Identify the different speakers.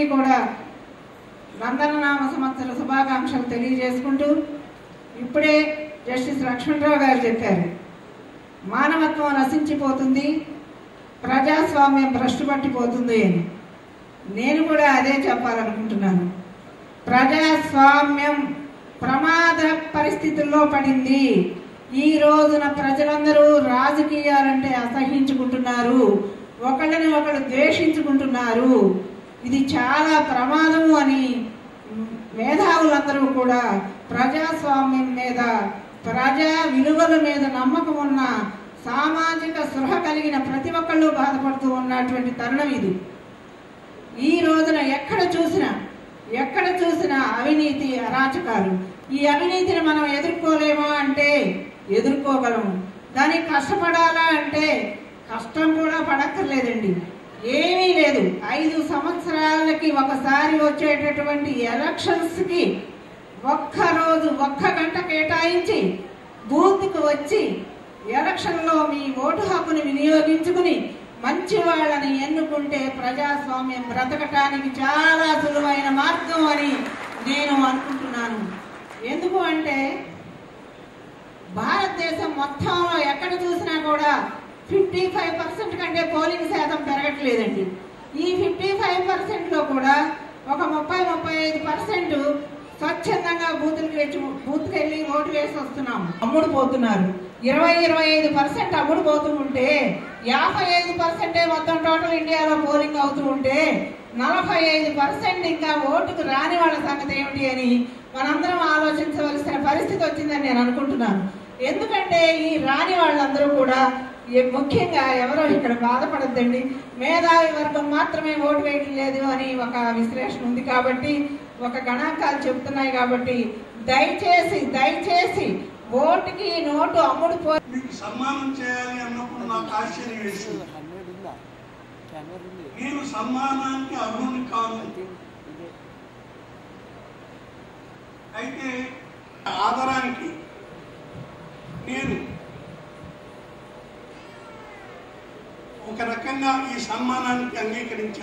Speaker 1: అందరికీ కూడా వందననామ సంవత్సర శుభాకాంక్షలు తెలియజేసుకుంటూ ఇప్పుడే జస్టిస్ లక్ష్మణరావు గారు చెప్పారు. మానవత్వం నశించిపోతుంది ప్రజాస్వామ్యం భ్రష్టు పట్టిపోతుంది అని. నేను కూడా అదే చెప్పాలనుకుంటున్నాను. ప్రజాస్వామ్యం ప్రమాద పరిస్థితుల్లో పడింది. ఈ రోజున ప్రజలందరూ రాజకీయాలంటే అసహించుకుంటున్నారు ఒకళ్ళని ఒకళ్ళు ద్వేషించుకుంటున్నారు. ఇది చాలా ప్రమాదము అని మేధావులందరూ కూడా ప్రజాస్వామ్యం మీద ప్రజా విలువల మీద నమ్మకం ఉన్న సామాజిక సృహ కలిగిన ప్రతి ఒక్కళ్ళు బాధపడుతూ ఉన్నటువంటి తరుణం ఇది. ఈ రోజున ఎక్కడ చూసినా ఎక్కడ చూసినా అవినీతి అరాచకాలు. ఈ అవినీతిని మనం ఎదుర్కోలేమా అంటే ఎదుర్కోగలము. దానికి కష్టపడాలా అంటే కష్టం కూడా పడక్కర్లేదండి. ఏమీ లేదు. ఐదు సంవత్సరాలకి ఒకసారి వచ్చేటటువంటి ఎలక్షన్స్కి ఒక్క రోజు ఒక్క గంట కేటాయించి బూత్కు వచ్చి ఎలక్షన్లో మీ ఓటు హక్కుని వినియోగించుకుని మంచి వాళ్ళని ఎన్నుకుంటే ప్రజాస్వామ్యం బ్రతకటానికి చాలా సులువైన మార్గం అని నేను అనుకుంటున్నాను. ఎందుకు అంటే భారతదేశం మొత్తంలో ఎక్కడ చూసినా కూడా ఫిఫ్టీ ఫైవ్ పర్సెంట్ కంటే పోలింగ్ శాతం పెరగట్లేదండి. ఈ ఫిఫ్టీ ఫైవ్ పర్సెంట్లో కూడా ఒక ముప్పై ముప్పై ఐదు పర్సెంట్ స్వచ్ఛందంగా బూతులకు వచ్చి బూత్కి వెళ్ళి ఓటు వేసి వస్తున్నాం అమ్ముడు పోతున్నారు. ఇరవై ఇరవై ఐదు పర్సెంట్ అమ్ముడు పోతుంటే యాభై ఐదు పర్సెంటే మొత్తం టోటల్ ఇండియాలో పోలింగ్ అవుతూ ఉంటే నలభై ఐదు పర్సెంట్ ఇంకా ఓటుకు రాని వాళ్ళ సంగతి ఏమిటి అని మనందరం ఆలోచించవలసిన పరిస్థితి వచ్చిందని నేను అనుకుంటున్నాను. ఎందుకంటే ఈ రాని వాళ్ళందరూ కూడా ముఖ్యంగా ఎవరో ఇక్కడ బాధపడద్దండి. మేధావి వర్గం మాత్రమే ఓటు వేయడం లేదు అని ఒక విశ్లేషణ ఉంది కాబట్టి ఒక గణాంకాలు చెప్తున్నాయి కాబట్టి దయచేసి దయచేసి ఓటుకి నోటు అమ్ముడు పో
Speaker 2: మీకు సన్మానం చేయాలి అన్నప్పుడు నాకు ఆశ్చర్యం వేసింది నేను సన్మానానికి అర్హుని కాను అయితే ఆదరానికి నేను ఒక రకంగా ఈ సన్మానానికి అంగీకరించాను